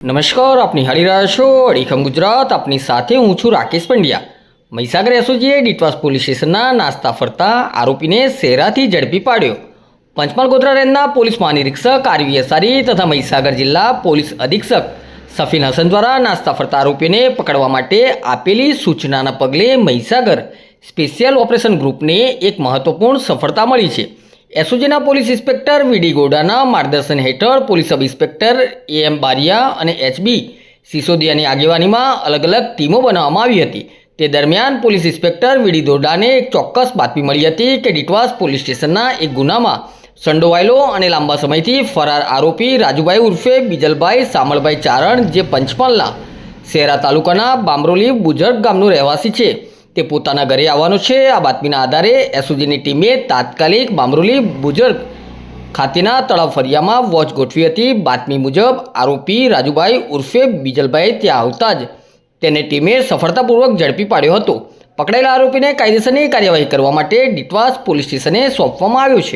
નમસ્કાર આપની નિહાળી રહ્યા છો અડીખમ ગુજરાત. આપની સાથે હું છું રાકેશ પંડ્યા. મહીસાગર એસઓજીએ ડીટવાસ પોલીસ સ્ટેશનના નાસ્તા ફરતા આરોપીને શેરાથી ઝડપી પાડ્યો. પંચમહાલ ગોધરા રેન્જના પોલીસ મહાનિરીક્ષક આરવી અસારી તથા મહીસાગર જિલ્લા પોલીસ અધિક્ષક સફીન હસન દ્વારા નાસ્તા ફરતા આરોપીને પકડવા માટે આપેલી સૂચનાના પગલે મહીસાગર સ્પેશિયલ ઓપરેશન ગ્રુપને એક મહત્વપૂર્ણ સફળતા મળી છે. એસઓજીના પોલીસ ઇન્સ્પેક્ટર વીડી ગોડાના માર્ગદર્શન હેઠળ police sub inspector A M Bariya અને એચબી સિસોદિયાની આગેવાનીમાં અલગ અલગ ટીમો બનાવવામાં આવી હતી. તે દરમિયાન પોલીસ ઇન્સ્પેક્ટર વીડી દોડાને એક ચોક્કસ બાતમી મળી હતી કે ડીટવાસ પોલીસ સ્ટેશનના એક ગુનામાં સંડોવાયેલો અને લાંબા સમયથી ફરાર આરોપી રાજુભાઈ ઉર્ફે બીજલભાઈ સામળભાઈ ચારણ, જે પંચમહાલના શેરા તાલુકાના બામરોલી બુજર્ગ ગામનો રહેવાસી છે. તે પોતાના ઘરે આવવાનો છે. આ બાતમીના આધારે એસઓજીની ટીમે તાત્કાલિક બામરોલી બુજર્ગ ખાતેના તળાવ ફરિયામાં વોચ ગોઠવી હતી. બાતમી મુજબ આરોપી રાજુભાઈ ઉર્ફે બીજલભાઈ ત્યાં આવતા જ તેને ટીમે સફળતાપૂર્વક ઝડપી પાડ્યો હતો. પકડાયેલા આરોપીને કાયદેસરની કાર્યવાહી કરવા માટે ડીટવાસ પોલીસ સ્ટેશને સોંપવામાં આવ્યો છે.